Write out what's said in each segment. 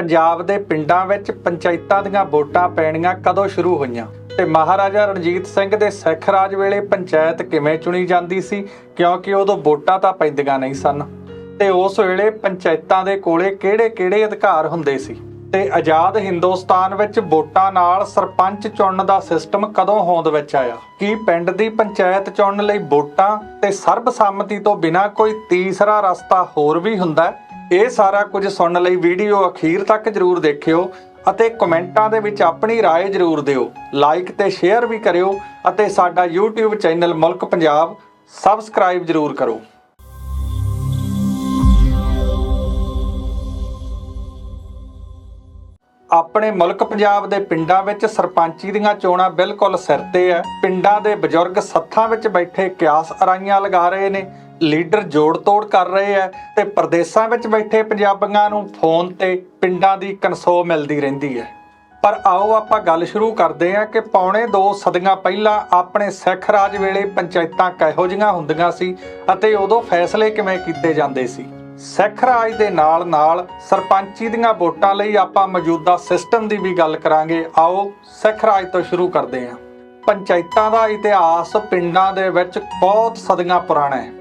ਪੰਜਾਬ ਦੇ ਪਿੰਡਾਂ ਵਿੱਚ ਪੰਚਾਇਤਾਂ ਦੀਆਂ ਵੋਟਾਂ ਪੈਣੀਆਂ ਕਦੋਂ ਸ਼ੁਰੂ ਹੋਈਆਂ? ਤੇ ਮਹਾਰਾਜਾ ਰਣਜੀਤ ਸਿੰਘ ਦੇ ਸਿੱਖ ਰਾਜ ਵੇਲੇ ਪੰਚਾਇਤ ਕਿਵੇਂ ਚੁਣੀ ਜਾਂਦੀ ਸੀ? ਕਿਉਂਕਿ ਉਦੋਂ ਵੋਟਾਂ ਤਾਂ ਪੈਂਦੀਆਂ ਨਹੀਂ ਸਨ। ਤੇ ਉਸ ਵੇਲੇ ਪੰਚਾਇਤਾਂ ਦੇ ਕੋਲੇ ਕਿਹੜੇ-ਕਿਹੜੇ ਅਧਿਕਾਰ ਹੁੰਦੇ ਸੀ? ਤੇ ਆਜ਼ਾਦ ਹਿੰਦੁਸਤਾਨ ਵਿੱਚ ਵੋਟਾਂ ਨਾਲ ਸਰਪੰਚ ਚੁਣਨ ਦਾ ਸਿਸਟਮ ਕਦੋਂ ਹੋਂਦ ਵਿੱਚ ਆਇਆ? ਕੀ ਪਿੰਡ ਦੀ ਪੰਚਾਇਤ ਚੁਣਨ ਲਈ ਵੋਟਾਂ ਤੇ ਸਰਬਸੰਮਤੀ ਤੋਂ ਬਿਨਾਂ ਕੋਈ ਤੀਸਰਾ ਰਸਤਾ ਹੋਰ ਵੀ ਹੁੰਦਾ ਹੈ? ਇਹ ਸਾਰਾ ਕੁਝ ਸੁਣਨ ਲਈ ਵੀਡੀਓ ਅਖੀਰ ਤੱਕ ਜਰੂਰ ਦੇਖਿਓ ਅਤੇ ਕਮੈਂਟਾਂ ਦੇ ਵਿੱਚ ਆਪਣੀ رائے ਜਰੂਰ ਦਿਓ ਲਾਈਕ ਤੇ ਸ਼ੇਅਰ ਵੀ ਕਰਿਓ ਅਤੇ ਸਾਡਾ YouTube ਚੈਨਲ ਮੁਲਕ ਪੰਜਾਬ ਸਬਸਕ੍ਰਾਈਬ ਜਰੂਰ ਕਰੋ ਆਪਣੇ ਮੁਲਕ ਪੰਜਾਬ ਦੇ ਪਿੰਡਾਂ ਵਿੱਚ ਸਰਪੰਚੀ ਦੀਆਂ ਚੋਣਾਂ ਬਿਲਕੁਲ ਸਿਰ ਤੇ ਹੈ। ਪਿੰਡਾਂ ਦੇ ਬਜ਼ੁਰਗ ਸੱਥਾਂ ਵਿੱਚ ਬੈਠੇ ਕਿਆਸ ਅਰਾਈਆਂ ਲਗਾ ਰਹੇ ਨੇ, ਲੀਡਰ ਜੋੜ ਤੋੜ ਕਰ ਰਹੇ ਹੈ ਤੇ ਪ੍ਰਦੇਸ਼ਾਂ ਵਿੱਚ ਬੈਠੇ ਪੰਜਾਬੀਆਂ ਨੂੰ ਫੋਨ ਤੇ ਪਿੰਡਾਂ ਦੀ ਕਨਸੋ ਮਿਲਦੀ ਰਹਿੰਦੀ ਹੈ। ਪਰ ਆਓ ਆਪਾਂ ਗੱਲ ਸ਼ੁਰੂ ਕਰਦੇ ਹਾਂ ਕਿ ਪੌਣੇ 2 ਸਦੀਆਂ ਪਹਿਲਾਂ ਆਪਣੇ ਸਿੱਖ ਰਾਜ ਵੇਲੇ ਪੰਚਾਇਤਾਂ ਕਿਹੋ ਜਿਹੀਆਂ ਹੁੰਦੀਆਂ ਸੀ ਅਤੇ ਉਦੋਂ ਫੈਸਲੇ ਕਿਵੇਂ ਕੀਤੇ ਜਾਂਦੇ ਸੀ। ਸਿੱਖ ਰਾਜ ਦੇ ਨਾਲ ਨਾਲ ਸਰਪੰਚੀ ਦੀਆਂ ਵੋਟਾਂ ਲਈ ਆਪਾਂ ਮੌਜੂਦਾ ਸਿਸਟਮ ਦੀ ਵੀ ਗੱਲ ਕਰਾਂਗੇ। ਆਓ ਸਿੱਖ ਰਾਜ ਤੋਂ ਸ਼ੁਰੂ ਕਰਦੇ ਹਾਂ। ਪੰਚਾਇਤਾਂ ਦਾ ਇਤਿਹਾਸ ਪਿੰਡਾਂ ਦੇ ਵਿੱਚ ਬਹੁਤ ਸਦੀਆਂ ਪੁਰਾਣਾ ਹੈ।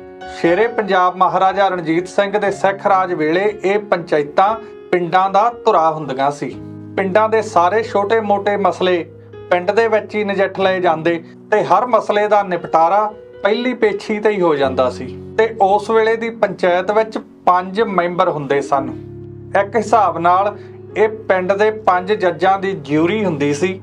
ਸ਼ੇਰੇ ਪੰਜਾਬ ਮਹਾਰਾਜਾ ਰਣਜੀਤ ਸਿੰਘ ਦੇ ਸਿੱਖ ਰਾਜ ਵੇਲੇ ਇਹ ਪੰਚਾਇਤਾਂ ਪਿੰਡਾਂ ਦਾ ਧੁਰਾ ਹੁੰਦੀਆਂ ਸੀ। ਪਿੰਡਾਂ ਦੇ ਸਾਰੇ ਛੋਟੇ-ਮੋਟੇ ਮਸਲੇ ਪਿੰਡ ਦੇ ਵਿੱਚ ਹੀ ਨਜਿੱਠ ਲਏ ਜਾਂਦੇ ਤੇ ਹਰ ਮਸਲੇ ਦਾ ਨਿਪਟਾਰਾ ਪਹਿਲੀ ਪੇਛੀ ਤੇ ਹੀ ਹੋ ਜਾਂਦਾ ਸੀ। ਤੇ ਉਸ ਵੇਲੇ ਦੀ ਪੰਚਾਇਤ ਵਿੱਚ ਪੰਜ ਮੈਂਬਰ ਹੁੰਦੇ ਸਨ। ਇੱਕ ਹਿਸਾਬ ਨਾਲ ਇਹ ਪਿੰਡ ਦੇ ਪੰਜ ਜੱਜਾਂ ਦੀ ਜਿਊਰੀ ਹੁੰਦੀ ਸੀ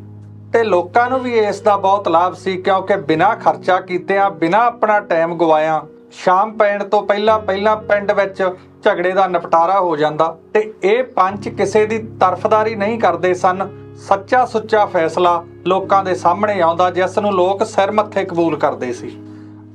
ਤੇ ਲੋਕਾਂ ਨੂੰ ਵੀ ਇਸ ਦਾ ਬਹੁਤ ਲਾਭ ਸੀ ਕਿਉਂਕਿ ਬਿਨਾਂ ਖਰਚਾ ਕੀਤਿਆਂ, ਬਿਨਾਂ ਆਪਣਾ ਟਾਈਮ ਗਵਾਇਆ, ਸ਼ਾਮ ਪੈਣ ਤੋਂ ਪਹਿਲਾਂ ਪਹਿਲਾਂ ਪਿੰਡ ਵਿੱਚ ਝਗੜੇ ਦਾ ਨਿਪਟਾਰਾ ਹੋ ਜਾਂਦਾ ਤੇ ਇਹ ਪੰਜ ਕਿਸੇ ਦੀ ਤਰਫਦਾਰੀ ਨਹੀਂ ਕਰਦੇ ਸਨ। ਸੱਚਾ ਸੁੱਚਾ ਫੈਸਲਾ ਲੋਕਾਂ ਦੇ ਸਾਹਮਣੇ ਆਉਂਦਾ ਜਿਸ ਨੂੰ ਲੋਕ ਸਿਰ ਮੱਥੇ ਕਬੂਲ ਕਰਦੇ ਸੀ।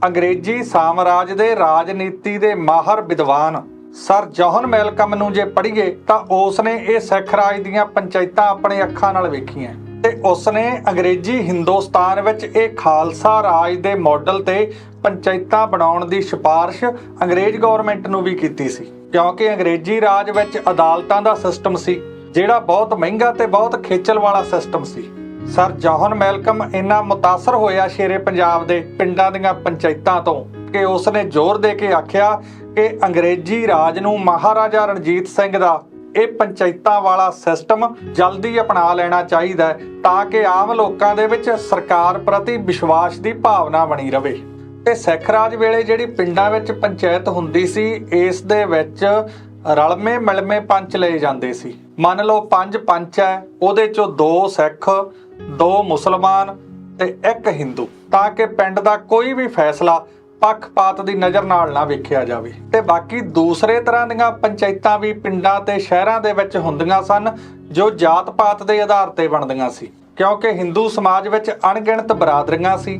ਅੰਗਰੇਜ਼ੀ ਸਾਮਰਾਜ ਦੇ ਰਾਜਨੀਤੀ ਦੇ ਮਾਹਰ ਵਿਦਵਾਨ ਸਰ ਜੌਹਨ ਮੈਲਕਮ ਨੂੰ ਜੇ ਪੜ੍ਹੀਏ ਤਾਂ ਉਸ ਨੇ ਇਹ ਸਿੱਖ ਰਾਜ ਦੀਆਂ ਪੰਚਾਇਤਾਂ ਆਪਣੇ ਅੱਖਾਂ ਨਾਲ ਵੇਖੀਆਂ। ਤੇ ਉਸ ਨੇ ਅੰਗਰੇਜ਼ੀ ਹਿੰਦੁਸਤਾਨ ਵਿੱਚ ਇਹ ਖਾਲਸਾ ਰਾਜ ਦੇ ਮਾਡਲ ਤੇ ਪੰਚਾਇਤਾਂ ਬਣਾਉਣ ਦੀ ਸਿਫਾਰਿਸ਼ ਅੰਗਰੇਜ਼ ਗਵਰਨਮੈਂਟ ਨੂੰ ਵੀ ਕੀਤੀ ਸੀ। ਕਿਉਂਕਿ ਅੰਗਰੇਜ਼ੀ ਰਾਜ ਵਿੱਚ ਅਦਾਲਤਾਂ ਦਾ ਸਿਸਟਮ ਸੀ, ਜਿਹੜਾ ਬਹੁਤ ਮਹਿੰਗਾ ਤੇ ਬਹੁਤ ਖੇਚਲ ਵਾਲਾ ਸਿਸਟਮ ਸੀ। ਸਰ ਜੌਹਨ ਮੈਲਕਮ ਇੰਨਾ ਮੁਤਾਸਰ ਹੋਇਆ ਸ਼ੇਰੇ ਪੰਜਾਬ ਦੇ ਪਿੰਡਾਂ ਦੀਆਂ ਪੰਚਾਇਤਾਂ ਤੋਂ ਕਿ ਉਸ ਨੇ ਜ਼ੋਰ ਦੇ ਕੇ ਆਖਿਆ ਕਿ ਅੰਗਰੇਜ਼ੀ ਰਾਜ ਨੂੰ ਮਹਾਰਾਜਾ ਰਣਜੀਤ ਸਿੰਘ ਦਾ ਇਹ ਪੰਚਾਇਤਾਂ ਵਾਲਾ ਸਿਸਟਮ ਜਲਦੀ ਅਪਣਾ ਲੈਣਾ ਚਾਹੀਦਾ ਹੈ ਤਾਂ ਕਿ ਆਮ ਲੋਕਾਂ ਦੇ ਵਿੱਚ ਸਰਕਾਰ ਪ੍ਰਤੀ ਵਿਸ਼ਵਾਸ ਦੀ ਭਾਵਨਾ ਬਣੀ ਰਹੇ। ਤੇ ਸਿੱਖ ਰਾਜ ਵੇਲੇ ਜਿਹੜੀ ਪਿੰਡਾਂ ਵਿੱਚ ਪੰਚਾਇਤ ਹੁੰਦੀ ਸੀ, ਇਸ ਦੇ ਵਿੱਚ ਰਲਵੇਂ ਮਿਲਵੇਂ ਪੰਚ ਲਏ ਜਾਂਦੇ ਸੀ। ਮੰਨ ਲਓ ਪੰਜ ਪੰਚ ਹੈ, ਉਹਦੇ ਚੋਂ ਦੋ ਸਿੱਖ, ਦੋ ਮੁਸਲਮਾਨ ਤੇ ਇੱਕ ਹਿੰਦੂ। ਤਾਂ ਕਿ ਪਿੰਡ ਦਾ ਕੋਈ ਵੀ ਫੈਸਲਾ ਪੱਖਪਾਤ ਦੀ ਨਜ਼ਰ ਨਾਲ ਨਾ ਵੇਖਿਆ ਜਾਵੇ। ਤੇ ਬਾਕੀ ਦੂਸਰੇ ਤਰ੍ਹਾਂ ਦੀਆਂ ਪੰਚਾਇਤਾਂ ਵੀ ਪਿੰਡਾਂ ਤੇ ਸ਼ਹਿਰਾਂ ਦੇ ਵਿੱਚ ਹੁੰਦੀਆਂ ਸਨ, ਜੋ ਜਾਤ-ਪਾਤ ਦੇ ਆਧਾਰ ਤੇ ਬਣਦੀਆਂ ਸੀ। ਕਿਉਂਕਿ ਹਿੰਦੂ ਸਮਾਜ ਵਿੱਚ ਅਣਗਿਣਤ ਬਰਾਦਰੀਆਂ ਸੀ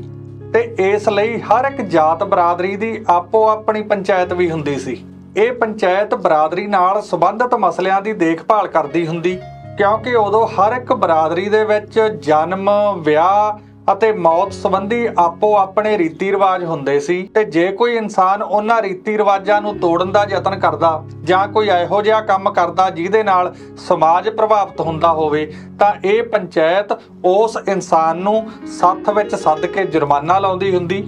ਤੇ ਇਸ ਲਈ ਹਰ ਇੱਕ ਜਾਤ ਬਰਾਦਰੀ ਦੀ ਆਪੋ ਆਪਣੀ ਪੰਚਾਇਤ ਵੀ ਹੁੰਦੀ ਸੀ। ਇਹ ਪੰਚਾਇਤ ਬਰਾਦਰੀ ਨਾਲ ਸੰਬੰਧਿਤ ਮਸਲਿਆਂ ਦੀ ਦੇਖਭਾਲ ਕਰਦੀ ਹੁੰਦੀ, ਕਿਉਂਕਿ ਉਦੋਂ ਹਰ ਇੱਕ ਬਰਾਦਰੀ ਦੇ ਵਿੱਚ ਜਨਮ, ਵਿਆਹ ਅਤੇ ਮੌਤ ਸੰਬੰਧੀ ਆਪੋ ਆਪਣੇ ਰੀਤੀ ਰਿਵਾਜ ਹੁੰਦੇ ਸੀ ਤੇ ਜੇ ਕੋਈ ਇਨਸਾਨ ਉਹਨਾਂ ਰੀਤੀ ਰਿਵਾਜਾਂ ਨੂੰ ਤੋੜਨ ਦਾ ਯਤਨ ਕਰਦਾ ਜਾਂ ਕੋਈ ਇਹੋ ਜਿਹਾ ਕੰਮ ਕਰਦਾ ਜਿਹਦੇ ਨਾਲ ਸਮਾਜ ਪ੍ਰਭਾਵਿਤ ਹੁੰਦਾ ਹੋਵੇ, ਤਾਂ ਇਹ ਪੰਚਾਇਤ ਉਸ ਇਨਸਾਨ ਨੂੰ ਸੱਥ ਵਿੱਚ ਸੱਦ ਕੇ ਜੁਰਮਾਨਾ ਲਾਉਂਦੀ ਹੁੰਦੀ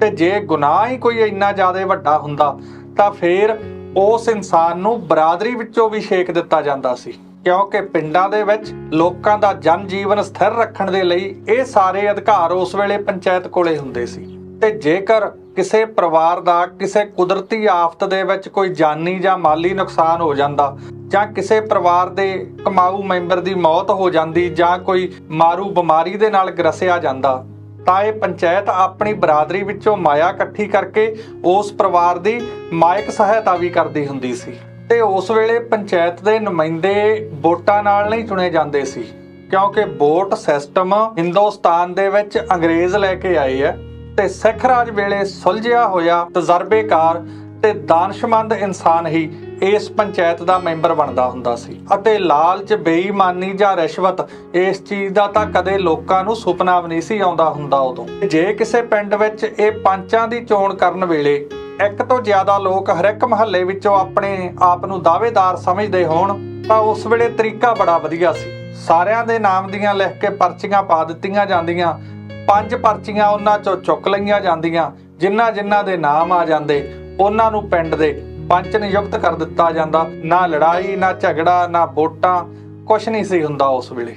ਤੇ ਜੇ ਗੁਨਾਹ ਹੀ ਕੋਈ ਇੰਨਾ ਜ਼ਿਆਦਾ ਵੱਡਾ ਹੁੰਦਾ ਤਾਂ ਫਿਰ ਉਸ ਇਨਸਾਨ ਨੂੰ ਬਰਾਦਰੀ ਵਿੱਚੋਂ ਵੀ ਛੇਕ ਦਿੱਤਾ ਜਾਂਦਾ ਸੀ। ਕਿਉਂਕਿ ਪਿੰਡਾਂ ਦੇ ਵਿੱਚ ਲੋਕਾਂ ਦਾ ਜਨ ਜੀਵਨ ਸਥਿਰ ਰੱਖਣ ਦੇ ਲਈ ਇਹ ਸਾਰੇ ਅਧਿਕਾਰ ਉਸ ਵੇਲੇ ਪੰਚਾਇਤ ਕੋਲੇ ਹੁੰਦੇ ਸੀ। ਤੇ ਜੇਕਰ ਕਿਸੇ ਪਰਿਵਾਰ ਦਾ, ਕਿਸੇ ਕੁਦਰਤੀ ਆਫਤ ਦੇ ਵਿੱਚ ਕੋਈ ਜਾਨੀ ਜਾਂ ਮਾਲੀ ਨੁਕਸਾਨ ਹੋ ਜਾਂਦਾ ਜਾਂ ਕਿਸੇ ਪਰਿਵਾਰ ਦੇ ਕਮਾਊ ਮੈਂਬਰ ਦੀ ਮੌਤ ਹੋ ਜਾਂਦੀ ਜਾਂ ਕੋਈ ਮਾਰੂ ਬਿਮਾਰੀ ਦੇ ਨਾਲ ਗ੍ਰਸਿਆ ਜਾਂਦਾ ਤਾਂ ਇਹ ਪੰਚਾਇਤ ਆਪਣੀ ਬਰਾਦਰੀ ਵਿੱਚੋਂ ਮਾਇਆ ਇਕੱਠੀ ਕਰਕੇ ਉਸ ਪਰਿਵਾਰ ਦੀ ਮਾਇਕ ਸਹਾਇਤਾ ਵੀ ਕਰਦੀ ਹੁੰਦੀ ਸੀ। ਤੇ ਉਸ ਵੇਲੇ ਪੰਚਾਇਤ ਦੇ ਨੁਮਾਇੰਦੇ ਵੋਟਾਂ ਨਾਲ ਨਹੀਂ ਚੁਣੇ ਜਾਂਦੇ ਸੀ, ਕਿਉਂਕਿ ਵੋਟ ਸਿਸਟਮ ਹਿੰਦੁਸਤਾਨ ਦੇ ਵਿੱਚ ਅੰਗਰੇਜ਼ ਲੈ ਕੇ ਆਏ ਆ ਤੇ ਸਿੱਖ ਰਾਜ ਵੇਲੇ ਸੁਲਝਿਆ ਹੋਇਆ ਤਜਰਬੇਕਾਰ ਤੇ ਦਾਨਸ਼ਮੰਦ ਇਨਸਾਨ ਹੀ ਇਸ ਪੰਚਾਇਤ ਦਾ ਮੈਂਬਰ ਬਣਦਾ ਹੁੰਦਾ ਸੀ ਅਤੇ ਲਾਲਚ, ਬੇਈਮਾਨੀ ਜਾਂ ਰਿਸ਼ਵਤ ਇਸ ਚੀਜ਼ ਦਾ ਤਾਂ ਕਦੇ ਲੋਕਾਂ ਨੂੰ ਸੁਪਨਾ ਵੀ ਨਹੀਂ ਸੀ ਆਉਂਦਾ ਹੁੰਦਾ ਉਦੋਂ। ਜੇ ਕਿਸੇ ਪਿੰਡ ਵਿੱਚ ਇਹ ਪੰਚਾਂ ਦੀ ਚੋਣ ਕਰਨ ਵੇਲੇ ਇੱਕ ਤੋਂ ਜ਼ਿਆਦਾ ਲੋਕ ਹਰ ਇੱਕ ਮਹੱਲੇ ਵਿੱਚੋਂ ਆਪਣੇ ਆਪ ਨੂੰ ਦਾਅਵੇਦਾਰ ਸਮਝਦੇ ਹੋਣ, ਤਾਂ ਉਸ ਵੇਲੇ ਤਰੀਕਾ ਬੜਾ ਵਧੀਆ ਸੀ। ਸਾਰਿਆਂ ਦੇ ਨਾਮ ਦੀਆਂ ਲਿਖ ਕੇ ਪਰਚੀਆਂ ਪਾ ਦਿੱਤੀਆਂ ਜਾਂਦੀਆਂ, ਪੰਜ ਪਰਚੀਆਂ ਉਹਨਾਂ ਚੋਂ ਚੁੱਕ ਲਈਆਂ ਜਾਂਦੀਆਂ ਜਿਨ੍ਹਾਂ ਜਿਨ੍ਹਾਂ ਦੇ ਨਾਮ ਆ ਜਾਂਦੇ, ਉਹਨਾਂ ਨੂੰ ਪਿੰਡ ਦੇ ਪੰਚ ਨਿਯੁਕਤ ਕਰ ਦਿੱਤਾ ਜਾਂਦਾ। ਨਾ ਲੜਾਈ, ਨਾ ਝਗੜਾ, ਨਾ ਵੋਟਾਂ ਕੁਝ ਨਹੀਂ ਸੀ ਹੁੰਦਾ ਉਸ ਵੇਲੇ।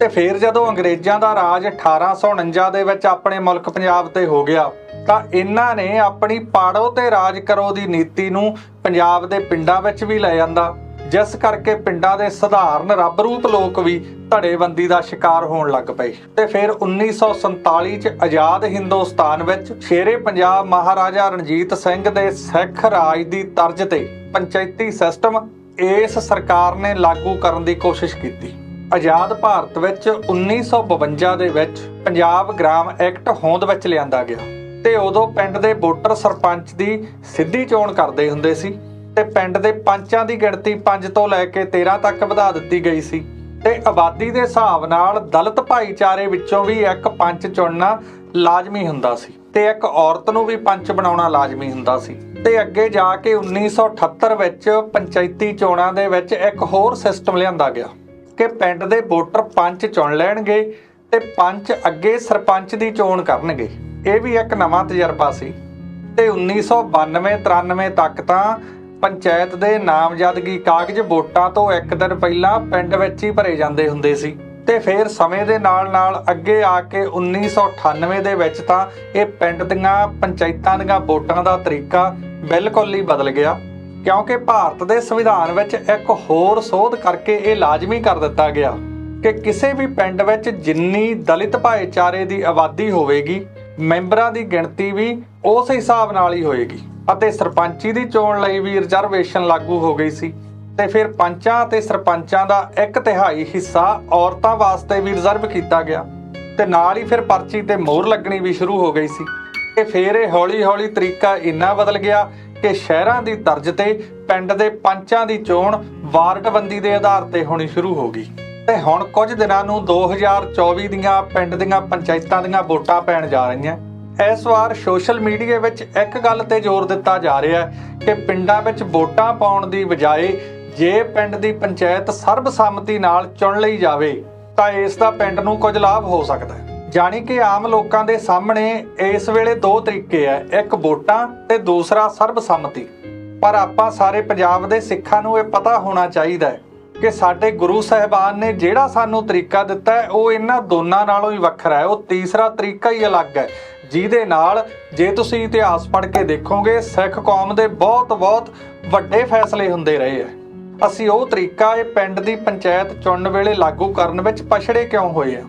ਤੇ ਫਿਰ ਜਦੋਂ ਅੰਗਰੇਜ਼ਾਂ ਦਾ ਰਾਜ 1849 ਦੇ ਵਿੱਚ ਆਪਣੇ ਮੁਲਕ ਪੰਜਾਬ ਤੇ ਹੋ ਗਿਆ, ਤਾਂ ਇਹਨਾਂ ਨੇ ਆਪਣੀ ਪਾੜੋ ਤੇ ਰਾਜ ਕਰੋ ਦੀ ਨੀਤੀ ਨੂੰ ਪੰਜਾਬ ਦੇ ਪਿੰਡਾਂ ਵਿੱਚ ਵੀ ਲੈ ਜਾਂਦਾ। ਜਿਸ ਕਰਕੇ ਪਿੰਡਾਂ ਦੇ ਸਧਾਰਨ ਰੱਬ ਰੂਪ ਲੋਕ ਵੀ ਧੜੇਬੰਦੀ ਦਾ ਸ਼ਿਕਾਰ ਹੋਣ ਲੱਗ ਪਏ। ਤੇ ਫਿਰ 1947 ਚ ਆਜ਼ਾਦ ਹਿੰਦੁਸਤਾਨ ਵਿੱਚ ਸ਼ੇਰੇ ਪੰਜਾਬ ਮਹਾਰਾਜਾ ਰਣਜੀਤ ਸਿੰਘ ਦੇ ਸਿੱਖ ਰਾਜ ਦੀ ਤਰਜ਼ ਤੇ ਪੰਚਾਇਤੀ ਸਿਸਟਮ ਇਸ ਸਰਕਾਰ ਨੇ ਲਾਗੂ ਕਰਨ ਦੀ ਕੋਸ਼ਿਸ਼ ਕੀਤੀ। ਆਜ਼ਾਦ ਭਾਰਤ ਵਿੱਚ 1952 ਦੇ ਵਿੱਚ ਪੰਜਾਬ ਗ੍ਰਾਮ ਐਕਟ ਹੋਂਦ ਵਿੱਚ ਲਿਆਂਦਾ ਗਿਆ। ਤੇ ਉਦੋਂ ਪਿੰਡ ਦੇ ਵੋਟਰ ਸਰਪੰਚ ਦੀ ਸਿੱਧੀ ਚੋਣ ਕਰਦੇ ਹੁੰਦੇ ਸੀ। ਤੇ ਪਿੰਡ ਦੇ ਪੰਚਾਂ ਦੀ ਗਿਣਤੀ 5 ਤੋਂ ਲੈ ਕੇ 13 ਤੱਕ ਵਧਾ ਦਿੱਤੀ ਗਈ ਸੀ। ਤੇ ਆਬਾਦੀ ਦੇ ਹਿਸਾਬ ਨਾਲ ਦਲਿਤ ਭਾਈਚਾਰੇ ਵਿੱਚੋਂ ਵੀ ਇੱਕ ਪੰਚ ਚੁਣਨਾ ਲਾਜ਼ਮੀ ਹੁੰਦਾ ਸੀ ਤੇ ਇੱਕ ਔਰਤ ਨੂੰ ਵੀ ਪੰਚ ਬਣਾਉਣਾ ਲਾਜ਼ਮੀ ਹੁੰਦਾ ਸੀ। ਤੇ ਅੱਗੇ ਜਾ ਕੇ 1978 ਵਿੱਚ ਪੰਚਾਇਤੀ ਚੋਣਾਂ ਦੇ ਵਿੱਚ ਇੱਕ ਹੋਰ ਸਿਸਟਮ ਲਿਆਂਦਾ ਗਿਆ ਕਿ ਪਿੰਡ ਦੇ ਵੋਟਰ ਪੰਚ ਚੁਣ ਲੈਣਗੇ ਤੇ ਪੰਚ ਅੱਗੇ ਸਰਪੰਚ ਦੀ ਚੋਣ ਕਰਨਗੇ। ਇਹ ਵੀ ਇੱਕ ਨਵਾਂ ਤਜਰਬਾ ਸੀ। ਤੇ 1992-93 ਤੱਕ ਤਾਂ ਪੰਚਾਇਤ ਦੇ ਨਾਮਜ਼ਦਗੀ ਕਾਗਜ਼ ਵੋਟਾਂ ਤੋਂ ਇੱਕ ਦਿਨ ਪਹਿਲਾਂ ਪਿੰਡ ਵਿੱਚ ਹੀ ਭਰੇ ਜਾਂਦੇ ਹੁੰਦੇ ਸੀ ਤੇ ਫਿਰ ਸਮੇਂ ਦੇ ਨਾਲ-ਨਾਲ ਅੱਗੇ ਆ ਕੇ 1998 ਦੇ ਵਿੱਚ ਤਾਂ ਇਹ ਪਿੰਡ ਦੀਆਂ ਪੰਚਾਇਤਾਂ ਦੀਆਂ ਵੋਟਾਂ ਦਾ ਤਰੀਕਾ ਬਿਲਕੁਲ ਹੀ ਬਦਲ ਗਿਆ, ਕਿਉਂਕਿ ਭਾਰਤ ਦੇ ਸੰਵਿਧਾਨ ਵਿੱਚ ਇੱਕ ਹੋਰ ਸੋਧ ਕਰਕੇ ਇਹ ਲਾਜ਼ਮੀ ਕਰ ਦਿੱਤਾ ਗਿਆ ਕਿ ਕਿਸੇ ਵੀ ਪਿੰਡ ਵਿੱਚ ਜਿੰਨੀ ਦਲਿਤ ਭਾਈਚਾਰੇ ਦੀ ਆਬਾਦੀ ਹੋਵੇਗੀ ਮੈਂਬਰਾਂ ਦੀ ਗਿਣਤੀ ਵੀ ਉਸ ਹਿਸਾਬ ਨਾਲ ਹੀ ਹੋਏਗੀ ਅਤੇ ਸਰਪੰਚੀ ਦੀ ਚੋਣ ਲਈ ਵੀ ਰਿਜ਼ਰਵੇਸ਼ਨ ਲਾਗੂ ਹੋ ਗਈ ਸੀ ਤੇ ਫਿਰ ਪੰਚਾਂ ਅਤੇ ਸਰਪੰਚਾਂ ਦਾ ਇੱਕ ਤਿਹਾਈ ਹਿੱਸਾ ਔਰਤਾਂ ਵਾਸਤੇ ਵੀ ਰਿਜ਼ਰਵ ਕੀਤਾ ਗਿਆ ਤੇ ਨਾਲ ਹੀ ਫਿਰ ਪਰਚੀ ਤੇ ਮੋਹਰ ਲੱਗਣੀ ਵੀ ਸ਼ੁਰੂ ਹੋ ਗਈ ਸੀ ਤੇ ਫਿਰ ਇਹ ਹੌਲੀ-ਹੌਲੀ ਤਰੀਕਾ ਇੰਨਾ ਬਦਲ ਗਿਆ ਕਿ ਸ਼ਹਿਰਾਂ ਦੀ ਤਰਜ਼ ਤੇ ਪਿੰਡ ਦੇ ਪੰਚਾਂ ਦੀ ਚੋਣ ਵਾਰਡਬੰਦੀ ਦੇ ਆਧਾਰ ਤੇ ਹੋਣੀ ਸ਼ੁਰੂ ਹੋ ਗਈ। ਤੇ ਹੁਣ ਕੁਝ ਦਿਨਾਂ ਨੂੰ 2024 ਦੀਆਂ ਪਿੰਡ ਦੀਆਂ ਪੰਚਾਇਤਾਂ ਦੀਆਂ ਵੋਟਾਂ ਪੈਣ ਜਾ ਰਹੀਆਂ। ਇਸ ਵਾਰ ਸੋਸ਼ਲ ਮੀਡੀਆ ਵਿੱਚ ਇੱਕ ਗੱਲ ਤੇ ਜ਼ੋਰ ਦਿੱਤਾ ਜਾ ਰਿਹਾ ਹੈ ਕਿ ਪਿੰਡਾਂ ਵਿੱਚ ਵੋਟਾਂ ਪਾਉਣ ਦੀ ਬਜਾਏ ਜੇ ਪਿੰਡ ਦੀ ਪੰਚਾਇਤ ਸਰਬਸੰਮਤੀ ਨਾਲ ਚੁਣ ਲਈ ਜਾਵੇ, ਤਾਂ ਇਸ ਦਾ ਪਿੰਡ ਨੂੰ ਕੁਝ ਲਾਭ ਹੋ ਸਕਦਾ ਹੈ। ਜਾਣੀ ਕਿ ਆਮ ਲੋਕਾਂ ਦੇ ਸਾਹਮਣੇ ਇਸ ਵੇਲੇ ਦੋ ਤਰੀਕੇ ਆ ਇੱਕ ਵੋਟਾਂ ਤੇ ਦੂਸਰਾ ਸਰਬਸੰਮਤੀ। ਪਰ ਆਪਾਂ ਸਾਰੇ ਪੰਜਾਬ ਦੇ ਸਿੱਖਾਂ ਨੂੰ ਇਹ ਪਤਾ ਹੋਣਾ ਚਾਹੀਦਾ ਹੈ ਕਿ ਸਾਡੇ ਗੁਰੂ ਸਾਹਿਬਾਨ ਨੇ ਜਿਹੜਾ ਸਾਨੂੰ ਤਰੀਕਾ ਦਿੱਤਾ ਹੈ, ਉਹ ਇਹਨਾਂ ਦੋਨਾਂ ਨਾਲੋਂ ਹੀ ਵੱਖਰਾ ਹੈ। ਉਹ ਤੀਸਰਾ ਤਰੀਕਾ ਹੀ ਅਲੱਗ ਹੈ। ਜਿਹਦੇ ਨਾਲ ਜੇ ਤੁਸੀਂ ਇਤਿਹਾਸ ਪੜ੍ਹ ਕੇ ਦੇਖੋਗੇ, ਸਿੱਖ ਕੌਮ ਦੇ ਬਹੁਤ ਬਹੁਤ ਵੱਡੇ ਫੈਸਲੇ ਹੁੰਦੇ ਰਹੇ ਹੈ। ਅਸੀਂ ਉਹ ਤਰੀਕਾ ਇਹ ਪਿੰਡ ਦੀ ਪੰਚਾਇਤ ਚੁਣਨ ਵੇਲੇ ਲਾਗੂ ਕਰਨ ਵਿੱਚ ਪਛੜੇ ਕਿਉਂ ਹੋਏ ਆ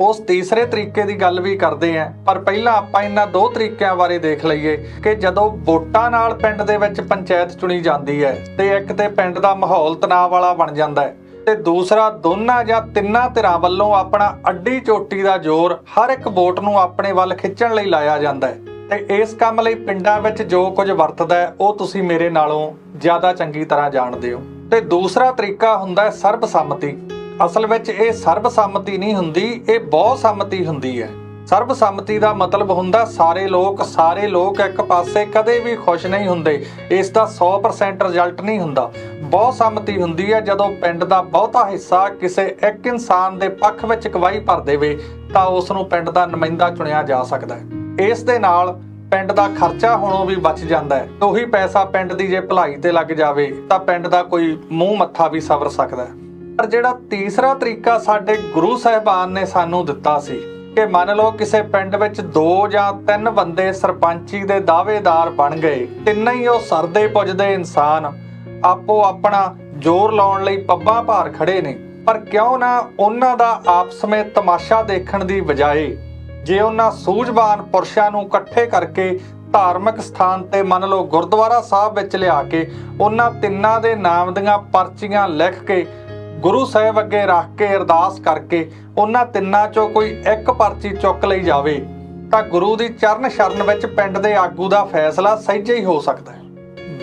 ਉਸ ਤੀਸਰੇ ਤਰੀਕੇ ਦੀ ਗੱਲ ਵੀ ਕਰਦੇ ਆਂ, ਪਰ ਪਹਿਲਾਂ ਆਪਾਂ ਇਹਨਾਂ ਦੋ ਤਰੀਕਿਆਂ ਬਾਰੇ ਦੇਖ ਲਈਏ ਕਿ ਜਦੋਂ ਵੋਟਾਂ ਨਾਲ ਪਿੰਡ ਦੇ ਵਿੱਚ ਪੰਚਾਇਤ ਚੁਣੀ ਜਾਂਦੀ ਹੈ ਤੇ ਇੱਕ ਤੇ ਪਿੰਡ ਦਾ ਮਾਹੌਲ ਤਣਾਅ ਵਾਲਾ ਬਣ ਜਾਂਦਾ ਹੈ ਤੇ ਦੂਸਰਾ ਦੋਨਾਂ ਜਾਂ ਤਿੰਨਾਂ ਧਿਰਾਂ ਵੱਲੋਂ ਆਪਣਾ ਅੱਡੀ ਚੋਟੀ ਦਾ ਜ਼ੋਰ ਹਰ ਇੱਕ ਵੋਟ ਨੂੰ ਆਪਣੇ ਵੱਲ ਖਿੱਚਣ ਲਈ ਲਾਇਆ ਜਾਂਦਾ ਹੈ। ਤੇ ਇਸ ਕੰਮ ਲਈ ਪਿੰਡਾਂ ਵਿੱਚ ਜੋ ਕੁਝ ਵਰਤਦਾ ਹੈ, ਉਹ ਤੁਸੀਂ ਮੇਰੇ ਨਾਲੋਂ ਜ਼ਿਆਦਾ ਚੰਗੀ ਤਰ੍ਹਾਂ ਜਾਣਦੇ ਹੋ। ਤੇ ਦੂਸਰਾ ਤਰੀਕਾ ਹੁੰਦਾ ਹੈ ਸਰਬਸੰਮਤੀ। ਅਸਲ ਵਿੱਚ ਇਹ ਸਰਬਸੰਮਤੀ ਨਹੀਂ ਹੁੰਦੀ, ਇਹ ਬਹੁ ਸੰਮਤੀ ਹੁੰਦੀ ਹੈ। ਸਰਬਸੰਮਤੀ ਦਾ ਮਤਲਬ ਹੁੰਦਾ ਸਾਰੇ ਲੋਕ ਸਾਰੇ ਲੋਕ ਇੱਕ ਪਾਸੇ ਕਦੇ ਵੀ ਖੁਸ਼ ਨਹੀਂ ਹੁੰਦੇ। ਇਸ ਦਾ 100% ਰਿਜ਼ਲਟ ਨਹੀਂ ਹੁੰਦਾ। ਬਹੁ ਸੰਮਤੀ ਹੁੰਦੀ ਹੈ, ਜਦੋਂ ਪਿੰਡ ਦਾ ਬਹੁਤਾ ਹਿੱਸਾ ਕਿਸੇ ਇੱਕ ਇਨਸਾਨ ਦੇ ਪੱਖ ਵਿੱਚ ਗਵਾਹੀ ਭਰ ਦੇਵੇ, ਤਾਂ ਉਸ ਨੂੰ ਪਿੰਡ ਦਾ ਨੁਮਾਇੰਦਾ ਚੁਣਿਆ ਜਾ ਸਕਦਾ ਹੈ। ਇਸ ਦੇ ਨਾਲ ਪਿੰਡ ਦਾ ਖਰਚਾ ਹੋਣੋਂ ਵੀ ਬਚ ਜਾਂਦਾ ਹੈ। ਉਹੀ ਪੈਸਾ ਪਿੰਡ ਦੀ ਜੇ ਭਲਾਈ ਤੇ ਲੱਗ ਜਾਵੇ, ਤਾਂ ਪਿੰਡ ਦਾ ਕੋਈ ਮੂੰਹ ਮੱਥਾ ਵੀ ਸਵਰ ਸਕਦਾ ਹੈ। ਪਰ ਜਿਹੜਾ ਤੀਸਰਾ ਤਰੀਕਾ ਸਾਡੇ ਗੁਰੂ ਸਾਹਿਬਾਨ ਨੇ ਸਾਨੂੰ ਦਿੱਤਾ ਸੀ ਕਿ ਮੰਨ ਲਓ ਕਿਸੇ ਪਿੰਡ ਵਿੱਚ ਦੋ ਜਾਂ ਤਿੰਨ ਬੰਦੇ ਸਰਪੰਚੀ ਦੇ ਦਾਅਵੇਦਾਰ ਬਣ ਗਏ, ਤਿੰਨੇ ਹੀ ਉਹ ਸਰਦੇ ਪੁੱਜਦੇ ਇਨਸਾਨ, ਆਪੋ ਆਪਣਾ ਜ਼ੋਰ ਲਾਉਣ ਲਈ ਪੱਬਾਂ ਭਾਰ ਖੜੇ ਨੇ। ਪਰ ਕਿਉਂ ਨਾ ਉਹਨਾਂ ਦਾ ਆਪਸ ਵਿੱਚ ਤਮਾਸ਼ਾ ਦੇਖਣ ਦੀ ਬਜਾਏ ਜੇ ਉਹਨਾਂ ਸੂਝਵਾਨ ਪੁਰਸ਼ਾਂ ਨੂੰ ਇਕੱਠੇ ਕਰਕੇ ਧਾਰਮਿਕ ਸਥਾਨ ਤੇ ਮੰਨ ਲਓ ਗੁਰਦੁਆਰਾ ਸਾਹਿਬ ਵਿੱਚ ਲਿਆ ਕੇ ਉਹਨਾਂ ਤਿੰਨਾਂ ਦੇ ਨਾਮ ਦੀਆਂ ਪਰਚੀਆਂ ਲਿਖ ਕੇ ਗੁਰੂ ਸਾਹਿਬ ਅੱਗੇ ਰੱਖ ਕੇ ਅਰਦਾਸ ਕਰਕੇ ਉਹਨਾਂ ਤਿੰਨਾਂ ਚੋਂ ਕੋਈ ਇੱਕ ਪਰਚੀ ਚੁੱਕ ਲਈ ਜਾਵੇ, ਤਾਂ ਗੁਰੂ ਦੀ ਚਰਨ ਸ਼ਰਨ ਵਿੱਚ ਪਿੰਡ ਦੇ ਆਗੂ ਦਾ ਫੈਸਲਾ ਸਹਿਜੇ ਹੀ ਹੋ ਸਕਦਾ ਹੈ।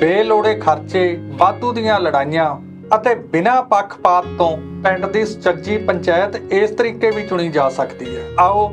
ਬੇਲੋੜੇ ਖਰਚੇ, ਵਾਧੂ ਦੀਆਂ ਲੜਾਈਆਂ ਅਤੇ ਬਿਨਾਂ ਪੱਖਪਾਤ ਤੋਂ ਪਿੰਡ ਦੀ ਸੁਚੱਜੀ ਪੰਚਾਇਤ ਇਸ ਤਰੀਕੇ ਵੀ ਚੁਣੀ ਜਾ ਸਕਦੀ ਹੈ। ਆਓ,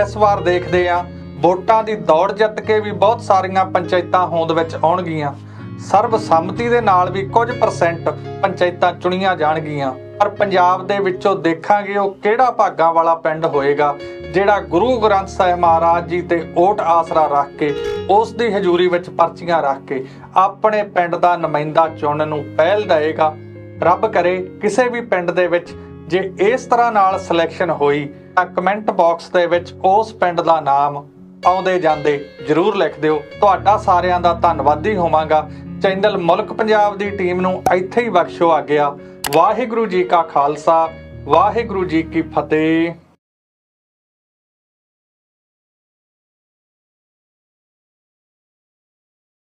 ਇਸ ਵਾਰ ਦੇਖਦੇ ਹਾਂ, ਵੋਟਾਂ ਦੀ ਦੌੜ ਜਿੱਤ ਕੇ ਵੀ ਬਹੁਤ ਸਾਰੀਆਂ ਪੰਚਾਇਤਾਂ ਹੋਂਦ ਵਿੱਚ ਆਉਣਗੀਆਂ। ਸਰਬਸੰਮਤੀ ਦੇ ਨਾਲ ਵੀ ਕੁਝ ਪਰਸੈਂਟ ਪੰਚਾਇਤਾਂ ਚੁਣੀਆਂ ਜਾਣਗੀਆਂ। ਪਰ ਪੰਜਾਬ ਦੇ ਵਿੱਚੋਂ ਦੇਖਾਂਗੇ ਉਹ ਕਿਹੜਾ ਭਾਗਾਂ ਵਾਲਾ ਪਿੰਡ ਹੋਏਗਾ, ਜਿਹੜਾ ਗੁਰੂ ਗ੍ਰੰਥ ਸਾਹਿਬ ਮਹਾਰਾਜ ਜੀ ਤੇ ਓਟ ਆਸਰਾ ਰੱਖ ਕੇ, ਉਸ ਦੀ ਹਜ਼ੂਰੀ ਵਿੱਚ ਪਰਚੀਆਂ ਰੱਖ ਕੇ ਆਪਣੇ ਪਿੰਡ ਦਾ ਨੁਮਾਇੰਦਾ ਚੁਣਨ ਨੂੰ ਪਹਿਲ ਦੇਏਗਾ ਰੱਬ ਕਰੇ ਕਿਸੇ ਵੀ ਪਿੰਡ ਦੇ ਵਿੱਚ ਜੇ ਇਸ ਤਰ੍ਹਾਂ ਨਾਲ ਸਿਲੈਕਸ਼ਨ ਹੋਈ, ਤਾਂ ਕਮੈਂਟ ਬਾਕਸ ਦੇ ਵਿੱਚ ਉਸ ਪਿੰਡ ਦਾ ਨਾਮ ਆਉਂਦੇ ਜਾਂਦੇ ਜਰੂਰ ਲਿਖ ਦਿਓ। ਤੁਹਾਡਾ ਸਾਰਿਆਂ ਦਾ ਧੰਨਵਾਦੀ ਹੋਵਾਂਗਾ। ਚੈਨਲ ਮੁਲਕ ਪੰਜਾਬ ਦੀ ਟੀਮ ਨੂੰ ਇੱਥੇ ਹੀ ਬਖਸ਼ੋ ਆ ਗਿਆ। ਵਾਹਿਗੁਰੂ ਜੀ ਕਾ ਖਾਲਸਾ, ਵਾਹਿਗੁਰੂ ਜੀ ਕੀ ਫਤਿਹ।